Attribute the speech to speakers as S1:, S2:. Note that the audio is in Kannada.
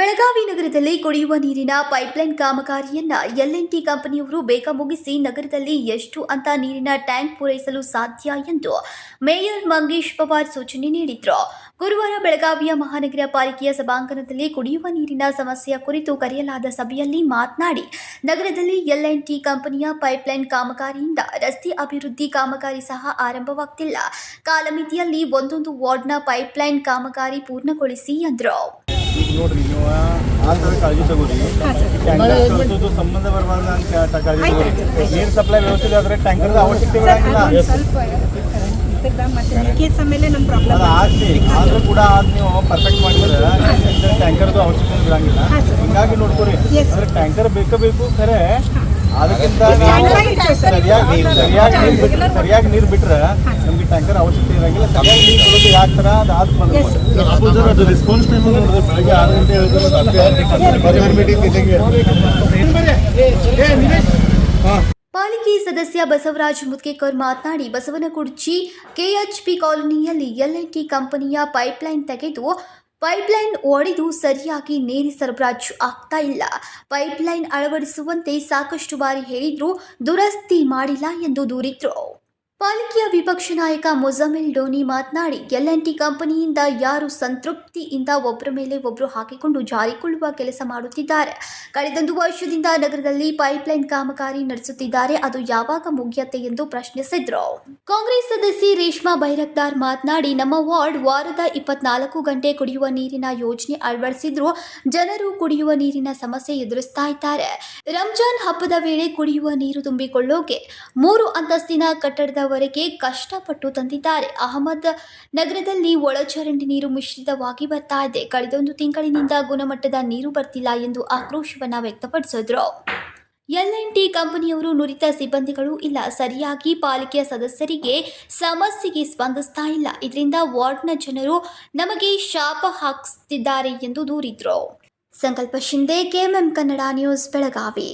S1: ಬೆಳಗಾವಿ ನಗರದಲ್ಲಿ ಕುಡಿಯುವ ನೀರಿನ ಪೈಪ್ಲೈನ್ ಕಾಮಗಾರಿಯನ್ನ ಟಿ ಕಂಪನಿಯವರು ಬೇಗ ಮುಗಿಸಿ ನಗರದಲ್ಲಿ ಎಷ್ಟು ಅಂತ ನೀರಿನ ಟ್ಯಾಂಕ್ ಪೂರೈಸಲು ಸಾಧ್ಯ ಎಂದು ಮೇಯರ್ ಮಂಗೇಶ್ ಪವಾರ್ ಸೂಚನೆ ನೀಡಿದ್ರು. ಗುರುವಾರ ಬೆಳಗಾವಿಯ ಮಹಾನಗರ ಪಾಲಿಕೆಯ ಸಭಾಂಗಣದಲ್ಲಿ ಕುಡಿಯುವ ನೀರಿನ ಸಮಸ್ಯೆಯ ಕುರಿತು ಕರೆಯಲಾದ ಸಭೆಯಲ್ಲಿ ಮಾತನಾಡಿ, ನಗರದಲ್ಲಿ ಎಲ್ಎನ್ಟಿ ಕಂಪನಿಯ ಪೈಪ್ಲೈನ್ ಕಾಮಗಾರಿಯಿಂದ ರಸ್ತೆ ಅಭಿವೃದ್ಧಿ ಕಾಮಗಾರಿ ಸಹ ಆರಂಭವಾಗ್ತಿಲ್ಲ. ಕಾಲಮಿತಿಯಲ್ಲಿ ಒಂದೊಂದು ವಾರ್ಡ್ನ ಪೈಪ್ಲೈನ್ ಕಾಮಗಾರಿ ಪೂರ್ಣಗೊಳಿಸಿ ಎಂದರು.
S2: ನೋಡ್ರಿ ನೀವು ಆ ಥರ ಕಾಳಜಿ ತಗೋರಿ. ಟ್ಯಾಂಕರ್ ಸಂಬಂಧ ಬರಬಾರ್ದು ಅಂತ ಕಾಳಜಿ ತಗೋರಿ. ನೀರು ಸಪ್ಲೈ ವ್ಯವಸ್ಥೆ ಆದರೆ ಟ್ಯಾಂಕರ್ದ ಅವಶ್ಯಕತೆ ಬರಂಗಿಲ್ಲ
S3: ಸ್ವಲ್ಪ ಇದ್ರದ ಮತ್ತೆ ಲೀಕೇಜ್ ಮೇಲೆ ನಮ್ಮ ಪ್ರಾಬ್ಲಮ್
S2: ಅದು ಆದರೂ ಕೂಡ ಅದು ನೀವು ಪರ್ಫೆಕ್ಟ್ ಮಾಡಿದ್ರೆ ಟ್ಯಾಂಕರ್ದು ಅವಶ್ಯಕತೆ
S3: ಸರ್.
S2: ಹಿಂಗಾಗಿ ನೋಡ್ಕೊರಿ. ಟ್ಯಾಂಕರ್ ಬೇಕೇ ಬೇಕು ಖರೆ. ಅದಕ್ಕಿಂತ. ಸರಿಯಾಗಿ ಸರಿಯಾಗಿ ನೀರು ಬಿಟ್ರೆ ಸರಿಯಾಗಿ ನೀರು ಬಿಟ್ರೆ ನಮಗೆ ಟ್ಯಾಂಕರ್ ಅವಶ್ಯಕತೆ ಇರಂಗಿಲ್ಲ. ಸರಿಯಾಗಿ ನೀರು ಕೊಡೋದು ಯಾವ ಥರ ಅದು ಆದ
S3: Yes.
S2: ಅದು ರೆಸ್ಪಾನ್ಸ್ ಟೈಮ್ ನೋಡಿದ್ರೆ ಬೆಳಗ್ಗೆ ಆರು ಗಂಟೆ ಹೇಳಿದ್ರೆ
S1: ಪಾಲಿಕೆ ಸದಸ್ಯ ಬಸವರಾಜ್ ಮುತ್ಕೇಕರ್ ಮಾತನಾಡಿ ಬಸವನಕುರ್ಚಿ ಕೆಎಚ್ಪಿ ಕಾಲೋನಿಯಲ್ಲಿ ಎಲ್ಎನ್ಟಿ ಕಂಪನಿಯ ಪೈಪ್ಲೈನ್ ತೆಗೆದು ಪೈಪ್ಲೈನ್ ಒಡೆದು ಸರಿಯಾಗಿ ನೀರು ಸರಬರಾಜು ಆಗ್ತಾ ಇಲ್ಲ. ಪೈಪ್ಲೈನ್ ಅಳವಡಿಸುವಂತೆ ಸಾಕಷ್ಟು ಬಾರಿ ಹೇಳಿದ್ರು ದುರಸ್ತಿ ಮಾಡಿಲ್ಲ ಎಂದು ದೂರಿದ್ರು. ಪಾಲಿಕೆಯ ವಿಪಕ್ಷ ನಾಯಕ ಮುಜಮಿಲ್ ಡೋನಿ ಮಾತನಾಡಿ ಟಿ ಕಂಪನಿಯಿಂದ ಯಾರು ಸಂತೃಪ್ತಿಯಿಂದ ಒಬ್ಬರ ಮೇಲೆ ಒಬ್ಬರು ಹಾಕಿಕೊಂಡು ಜಾರಿಕೊಳ್ಳುವ ಕೆಲಸ ಮಾಡುತ್ತಿದ್ದಾರೆ. ಕಳೆದೊಂದು ವರ್ಷದಿಂದ ನಗರದಲ್ಲಿ ಪೈಪ್ಲೈನ್ ಕಾಮಗಾರಿ ನಡೆಸುತ್ತಿದ್ದಾರೆ. ಅದು ಯಾವಾಗ ಮುಗಿಯತ್ತೆ ಎಂದು ಪ್ರಶ್ನಿಸಿದ್ರು. ಕಾಂಗ್ರೆಸ್ ಸದಸ್ಯೆ ರೇಷ್ಮಾ ಬೈರಕ್ದಾರ್ ಮಾತನಾಡಿ, ನಮ್ಮ ವಾರ್ಡ್ ವಾರದ ಇಪ್ಪತ್ನಾಲ್ಕು ಗಂಟೆ ಕುಡಿಯುವ ನೀರಿನ ಯೋಜನೆ ಅಳವಡಿಸಿದ್ರು. ಜನರು ಕುಡಿಯುವ ನೀರಿನ ಸಮಸ್ಯೆ ಎದುರಿಸ್ತಾ ಇದ್ದಾರೆ. ರಂಜಾನ್ ಹಬ್ಬದ ವೇಳೆ ಕುಡಿಯುವ ನೀರು ತುಂಬಿಕೊಳ್ಳೋಕೆ ಮೂರು ಅಂತಸ್ತಿನ ಕಟ್ಟಡದವರೆಗೆ ಕಷ್ಟಪಟ್ಟು ತಂದಿದ್ದಾರೆ. ಅಹಮದ್ ನಗರದಲ್ಲಿ ಒಳಚರಂಡಿ ನೀರು ಮಿಶ್ರಿತವಾಗಿ ಬರ್ತಾ ಇದೆ. ಕಳೆದೊಂದು ತಿಂಗಳಿನಿಂದ ಗುಣಮಟ್ಟದ ನೀರು ಬರ್ತಿಲ್ಲ ಎಂದು ಆಕ್ರೋಶವನ್ನ ವ್ಯಕ್ತಪಡಿಸಿದ್ರು. ಟಿ ಕಂಪನಿಯವರು ನುರಿತ ಸಿಬ್ಬಂದಿಗಳು ಇಲ್ಲ. ಸರಿಯಾಗಿ ಪಾಲಿಕೆಯ ಸದಸ್ಯರಿಗೆ ಸಮಸ್ಯೆಗೆ ಸ್ಪಂದಿಸ್ತಾ ಇಲ್ಲ. ಇದರಿಂದ ವಾರ್ಡ್ನ ಜನರು ನಮಗೆ ಶಾಪ ಹಾಕಿಸ್ತಿದ್ದಾರೆ ಎಂದು ದೂರಿದ್ರು. Sankalp Shinde KMM Kannada news, Belagavi.